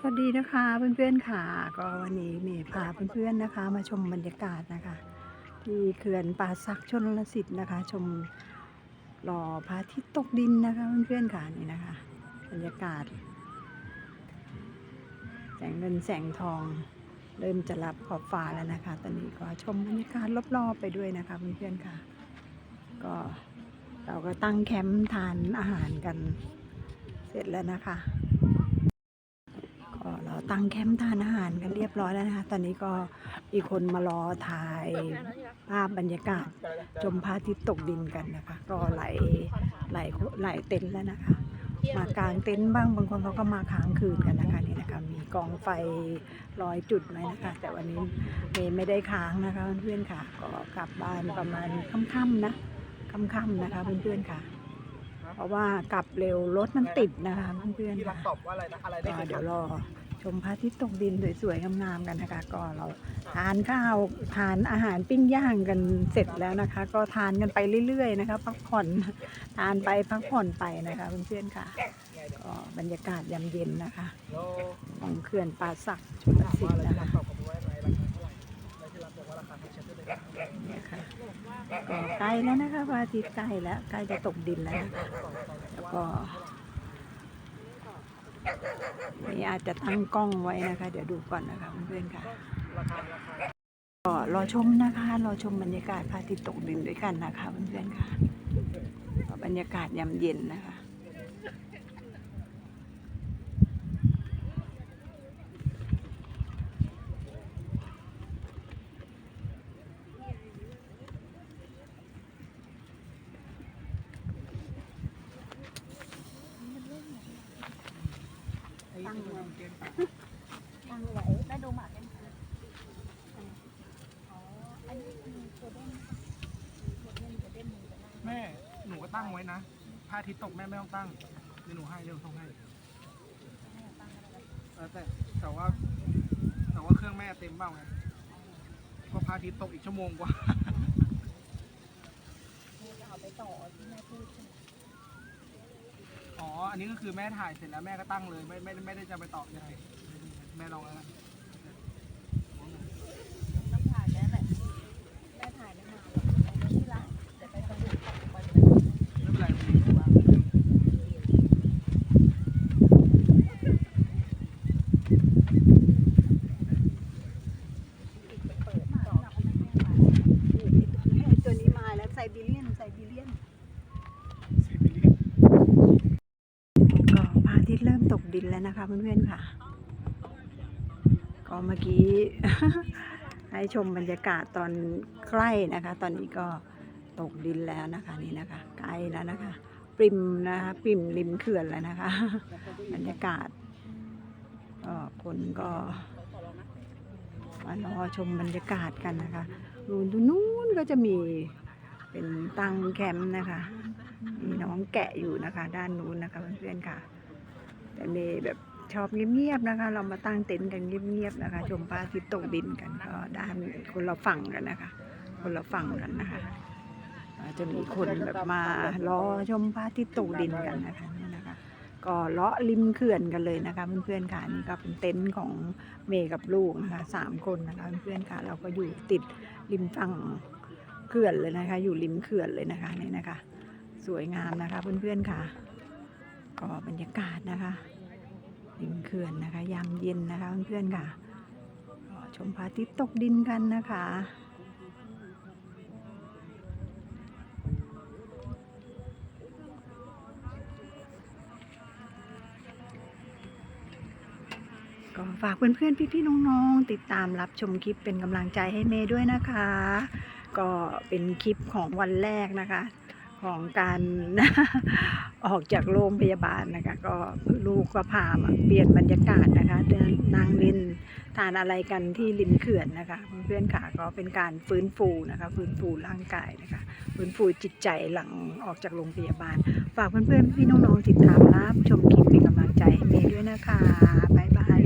สวัสดีนะคะเพื่อนๆค่ะ ก็วันนี้เมย์พาเพื่อนๆนะคะ มาชมบรรยากาศนะคะ ที่เขื่อนป่าสักชนลสิทธิ์นะคะ ชมรอพระอาทิตย์ตกดินนะคะเพื่อนๆค่ะนี่นะคะ บรรยากาศ แสงเงินแสงทอง เริ่มจะรับขอบฟ้าแล้วนะคะ ตอนนี้ก็ชมบรรยากาศรอบๆไปด้วยนะคะเพื่อนๆค่ะ ก็เราก็ตั้งแคมป์ทานอาหารกันเสร็จแล้วนะคะ ก็เราตั้งแคมป์ทานอาหารกันเรียบร้อยแล้วนะคะ ตอนนี้ก็มีคนมารอถ่ายภาพบรรยากาศชมพระอาทิตย์ตกดินกันนะคะ ก็หลายหลายหลายเต็นท์แล้วนะคะ มากางเต็นท์บ้างบางคนเขาก็มาค้างคืนกันนะคะนี่นะคะ มีกองไฟร้อยจุดไว้นะคะ แต่วันนี้เมย์ไม่ได้ค้างนะคะเพื่อนๆค่ะ ก็กลับบ้านประมาณค่ำๆนะค่ำๆนะคะเพื่อนๆค่ะ เพราะว่ากลับเร็วรถมันติดนะคะเพื่อนที่ๆรัค่ะกตอบว่าอะไรนะอะไรได้ก็แค่เดี๋ยวรอชมพระอาทิตย์ตกดินสวยๆงามๆกันนะคะก็เราทานข้าวทานอาหารปิ้งย่างกันเสร็จแล้วนะคะ ก็ทานกันไปเรื่อยๆนะคะพักผ่อนทานไปพักผ่อนไปนะคะเพื่อนๆค่ะก็บรรยากาศยามเย็นนะคะแล้วของเขื่อนป่าสักชลถามสิทว่าอะไรธิ์นะที่รัคะ ใกล้แล้วนะคะพระอาทิตย์ใกล้แล้วใกล้จะตกดินแล้วนะคะแล้วก็นี่อาจจะตั้งกล้องไว้นะคะ เดี๋ยวดูก่อนนะคะเพื่อนๆค่ะก็รอชมนะคะรอชมบรรยากาศพระอาทิตย์ตกดินด้วยกันนะคะเพื่อนๆค่ะบรรยากาศยามเย็นนะคะ ตั้งไว้เกณฑ์ต่าง ตั้งไว้ แม่ หนูก็ตั้งไว้นะพระอาทิตย์ตกแม่ไม่ต้องตั้งเดี๋ยวหนูให้เดี๋ยวส่งให้เออแต่แต่ว่า แต่ว่าเครื่องแม่เต็มเปล่าไงเพราะพระอาทิตย์ตกอีกชั่วโมงกว่าจะเอาไปต่อที่แม่ อันนี้ก็คือแม่ถ่ายเสร็จแล้วแม่ก็ตั้งเลย ไม่ไม่ไม่ได้จะไปต่อยังไงแม่ลองแล้วนะ ต้องถ่ายแม่แหละแม่ถ่ายไม่มาหรอกเอาไว้ที่หลังเดี๋ยวไปสรุปก่อนจะ ไม่เป็นไรมันมีบ้าง เปิดต่อเขาไม่ให้มา ตัวนี้มาแล้วไซบีเรียนไซบีเรียน ไซบีเรียน ก็พระอาทิตย์เริ่มตก ดินแล้วนะคะเพื่อนๆค่ะ ก็เมื่อกี้ ให้ชมบรรยากาศตอนใกล้นะคะ ตอนนี้ก็ตกดินแล้วนะคะนี่นะคะใกล้แล้วนะคะปริมนะคะปริมริมเขื่อนแล้วนะคะ บรรยากาศก็คนก็มารอชมบรรยากาศกันนะคะนู่นตรงนู้นก็จะมีเป็นตั้งแคมป์นะคะ มีน้องแกะอยู่นะคะ ด้านนู้นนะคะเพื่อนๆค่ะ แต่เมย์แบบชอบเงียบๆนะคะ เรามาตั้งเต็นท์กันเงียบๆนะคะ ชมพระอาทิตย์ตกดินกันก็ได้านคนละฝั่งกันนะคะ คนละฝั่งกันนะคะจจะมีคนแบบมารอชมพระอาทิตย์ตกดินกันนะคะนี่นะคะ ก็เลาะริมเขื่อนกันเลยนะคะเพื่อนๆค่ะนี่ก็เป็นเต็นท์ของเมย์กับลูกนะคะสามคนนะคะเพื่อนๆค่ะเราก็อยู่ติดริมฝั่งเขื่อนเลยนะคะ อยู่ริมเขื่อนเลยนะคะนี่นะคะ สวยงามนะคะเพื่อนๆค่ะ ก็บรรยากาศนะคะริมเขื่อนนะคะ ยามเย็นนะคะเพื่อนๆค่ะชมพระอาทิตย์ตกดินกันนะคะก็ฝากเพื่อนๆพี่ๆน้องๆติดตามรับชมคลิปเป็นกำลังใจให้เมย์ด้วยนะคะ ก็เป็นคลิปของวันแรกนะคะ ของการออกจากโรงพยาบาลนะคะ ก็ลูกก็พามาเปลี่ยนบรรยากาศนะคะเดินนางเล่นทานอะไรกันที่ริมเขื่อนนะคะเพื่อนๆค่ะก็เป็นการฟื้นฟูนะคะ ฟื้นฟูร่างกายนะคะ ฟื้นฟูจิตใจหลังออกจากโรงพยาบาล ฝากเพื่อนๆพี่น้องๆติดตามรับชมคลิปเป็นกำลังใจให้เมย์ด้วยนะคะบ๊ายบาย